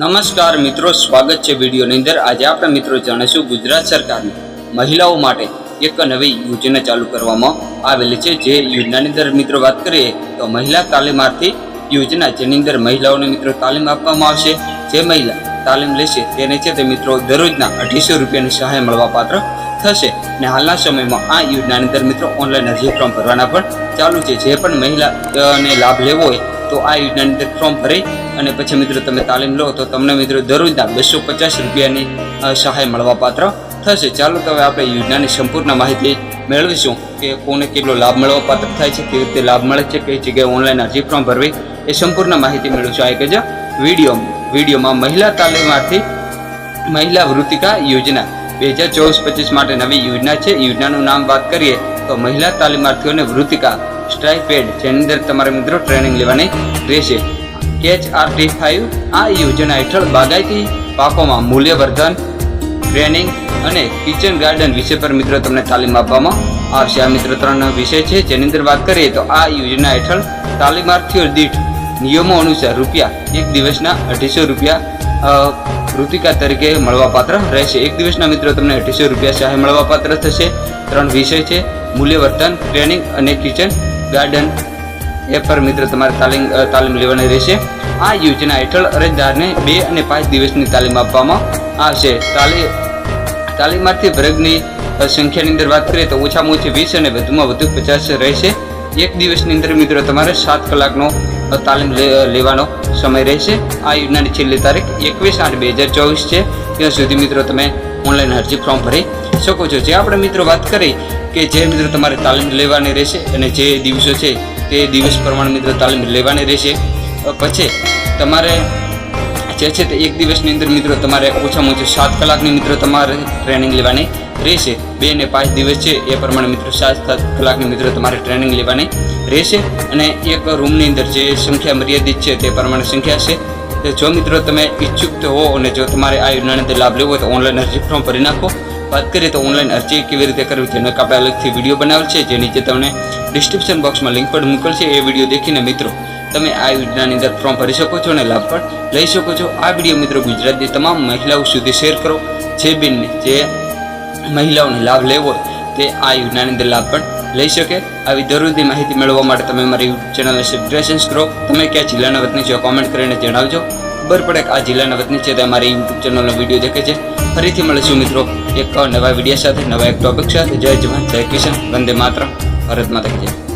નમસ્કાર મિત્રો, સ્વાગત છે વિડીયોની અંદર. આજે આપણે મિત્રો જાણીશું ગુજરાત સરકારની મહિલાઓ માટે એક નવી યોજના ચાલુ કરવામાં આવેલી છે. જે યોજનાની અંદર મિત્રો વાત કરીએ તો મહિલા તાલીમાર્થી યોજના, જેની અંદર મહિલાઓને મિત્રો તાલીમ આપવામાં આવશે. જે મહિલા તાલીમ લેશે તેને છે તે મિત્રો દરરોજના અઢીસો રૂપિયાની સહાય મળવા પાત્ર થશે. અને હાલના સમયમાં આ યોજનાની અંદર મિત્રો ઓનલાઈન અરજી ફોર્મ ભરવાના પણ ચાલુ છે. જે પણ મહિલાને લાભ લેવો હોય તો આ અંદર ફોર્મ ભરી અને પછી મિત્રો તમે તાલીમ લો તો તમને મિત્રો દરરોજના બસો પચાસ રૂપિયાની સહાય મળવા પાત્ર થશે. ચાલો તો હવે આપણે યોજનાની સંપૂર્ણ માહિતી મેળવીશું કે કોને કેટલો લાભ મળવા પાત્ર થાય છે, કેવી રીતે લાભ મળે છે, કઈ જગ્યાએ ઓનલાઈન અરજી ફોર્મ ભરવી એ સંપૂર્ણ માહિતી મેળવીશું. આ એક જ વીડિયો, વિડીયોમાં મહિલા તાલીમાર્થી મહિલા વૃત્તિકા યોજના બે હજાર ચોવીસ પચીસ માટે નવી યોજના છે. યોજનાનું નામ વાત કરીએ તો મહિલા તાલીમાર્થીઓને વૃત્તિકા સ્ટ્રાઇપેડ જેની અંદર તમારે મિત્રો ટ્રેનિંગ લેવાની રહેશે. કેચ આર ટી ફાઇવ આ યોજના હેઠળ બાગાયતી પાકોમાં મૂલ્યવર્ધન ટ્રેનિંગ અને કિચન ગાર્ડન વિષય પર મિત્રો તમને તાલીમ આપવામાં આવશે. આ મિત્રો ત્રણ વિષય છે જેની અંદર વાત કરીએ તો આ યોજના હેઠળ તાલીમાર્થીઓ દીઠ નિયમો અનુસાર રૂપિયા એક દિવસના અઢીસો રૂપિયા અ, તરીકે મળવાપાત્ર રહેશે. એક દિવસના મિત્રો તમને અઢીસો રૂપિયા સહાય મળવાપાત્ર થશે. ત્રણ વિષય છે મૂલ્યવર્ધન ટ્રેનિંગ અને કિચન ગાર્ડન એ પર મિત્ર, તમારે તાલીમ તાલીમ લેવાની રહેશે. આ યોજના હેઠળ અરજદારને બે અને પાંચ દિવસની તાલીમ આપવામાં આવશે. તાલીમ તાલીમાર્થી વર્ગની સંખ્યાની અંદર વાત કરીએ તો ઓછામાં ઓછી વીસ અને વધુમાં વધુ પચાસ રહેશે. એક દિવસની અંદર મિત્રો તમારે સાત કલાકનો તાલીમ લેવાનો સમય રહેશે. આ યોજનાની છેલ્લી તારીખ એકવીસ આઠ બે હજાર ચોવીસ છે. ત્યાં સુધી મિત્રો તમે ઓનલાઈન અરજી ફોર્મ ભરી શકો છો. જે આપણે મિત્રો વાત કરી કે જે મિત્રો તમારે તાલીમ લેવાની રહેશે અને જે દિવસો છે તે દિવસ પ્રમાણે મિત્રો તાલીમ લેવાની રહેશે. પછી તમારે જે છે તે એક દિવસની અંદર મિત્રો તમારે ઓછામાં ઓછું સાત કલાકની મિત્રો તમારે ટ્રેનિંગ લેવાની રહેશે. બે ને પાંચ દિવસ છે એ પ્રમાણે મિત્રો સાત સાત કલાકની મિત્રો તમારે ટ્રેનિંગ લેવાની રહેશે. અને એક રૂમની અંદર જે સંખ્યા મર્યાદિત છે તે પ્રમાણે સંખ્યા છે. જો મિત્રો તમે ઈચ્છુક હો અને જો તમારે આ યોજનાને લાભ લેવો હોય તો ઓનલાઈન અરજી ફોર્મ ભરી નાખો. વાત કરીએ તો ઓનલાઈન અરજી કેવી રીતે કરવી તેનો એક આપણે અલગથી વીડિયો બનાવેલ છે, જે નીચે તમને ડિસ્ક્રિપ્શન બોક્સમાં લિંક પણ મૂકેલ છે એ વીડિયો દેખીને મિત્રો, તમે આ યોજનાની અંદર ફોર્મ ભરી શકો છો અને લાભ પણ લઈ શકો છો. આ વીડિયો મિત્રો ગુજરાતની તમામ મહિલાઓ સુધી શેર કરો. જે બિન જે મહિલાઓને લાભ લેવો હોય, તે આ યોજનાની અંદર લાભ પણ લઈ શકે. આવી દરરોજની માહિતી મેળવવા માટે તમે મારી યુટ્યુબ ચેનલને સબસ્ક્રાઇબ કરો. તમે કયા જિલ્લાના વતની છો કોમેન્ટ કરીને જણાવજો. ખબર પડે કે આ જિલ્લાના વતની છે તે અમારી યુટ્યુબ ચેનલનો વીડિયો દેખે છે. ફરીથી મળીશું મિત્રો. એક નવા વીડિયો સાથે, નવા એક ટોપિક સાથે. જય જવાન, જય કિશન વંદે માત્ર ભારત માતા જય.